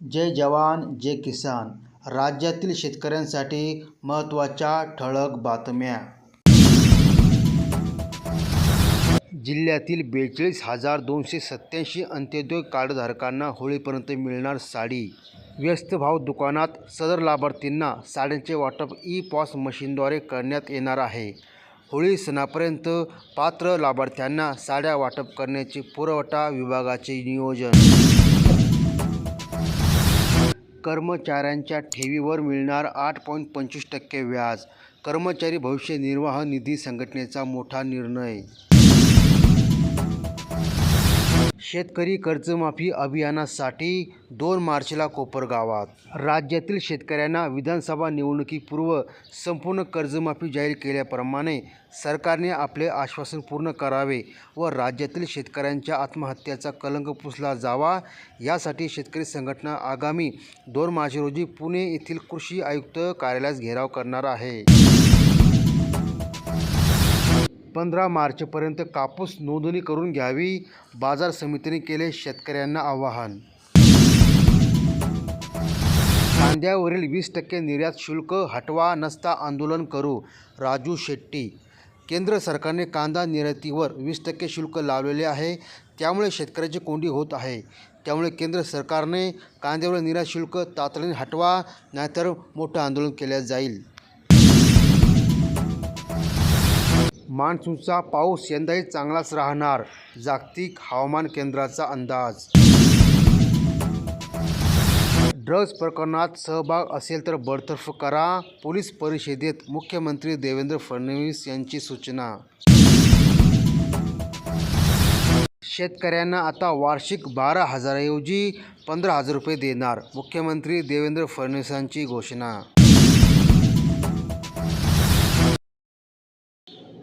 जय जवान जय किसान. राज्यातील शेतकऱ्यांसाठी महत्त्वाच्या ठळक बातम्या. जिल्ह्यातील बेचाळीस हजार दोनशे सत्त्याऐंशी अंत्योदय कार्डधारकांना होळीपर्यंत मिळणार साडी. व्यस्त भाव दुकानात सदर लाभार्थींना साड्यांचे वाटप ई पॉस मशीनद्वारे करण्यात येणार आहे. होळी सणापर्यंत पात्र लाभार्थ्यांना साड्या वाटप करण्याचे पुरवठा विभागाचे नियोजन. कर्मचाऱ्यांच्या ठेवीवर मिळणार आठ पॉईंट पंचवीस टक्के व्याज. कर्मचारी भविष्य निर्वाह निधी संघटनेचा मोठा निर्णय शेतकरी कर्जमाफी अभियानासाठी दोन मार्चला कोपरगावात राज्यातील शेतकऱ्यांना विधानसभा निवडणुकीपूर्व संपूर्ण कर्जमाफी जाहीर केल्याप्रमाणे सरकारने आपले आश्वासन पूर्ण करावे व राज्यातील शेतकऱ्यांच्या आत्महत्याचा कलंक पुसला जावा यासाठी शेतकरी संघटना आगामी दोन मार्च रोजी पुणे येथील कृषी आयुक्त कार्यालयास घेराव करणार आहे. पंधरा मार्चपर्यंत कापूस नोंदणी करून घ्यावी बाजार समितीने केले शेतकऱ्यांना आवाहन. कांद्यावरील वीस टक्के निर्यात शुल्क हटवा नसता आंदोलन करू राजू शेट्टी. केंद्र सरकारने कांदा निर्यातीवर वीस टक्के शुल्क लावलेले आहे त्यामुळे शेतकऱ्याची कोंडी होत आहे. त्यामुळे केंद्र सरकारने कांद्यावर निर्यात शुल्क तातडीने हटवा नाहीतर मोठं आंदोलन केले जाईल. मान्सूनचा पाऊस यंदाही चांगलाच राहणार जागतिक हवामान केंद्राचा अंदाज. ड्रग्ज प्रकरणात सहभाग असेल तर बडतर्फ करा पोलीस परिषदेत मुख्यमंत्री देवेंद्र फडणवीस यांची सूचना. शेतकऱ्यांना आता वार्षिक बारा हजाराऐवजी पंधरा हजार रुपये देणार मुख्यमंत्री देवेंद्र फडणवीसांची घोषणा.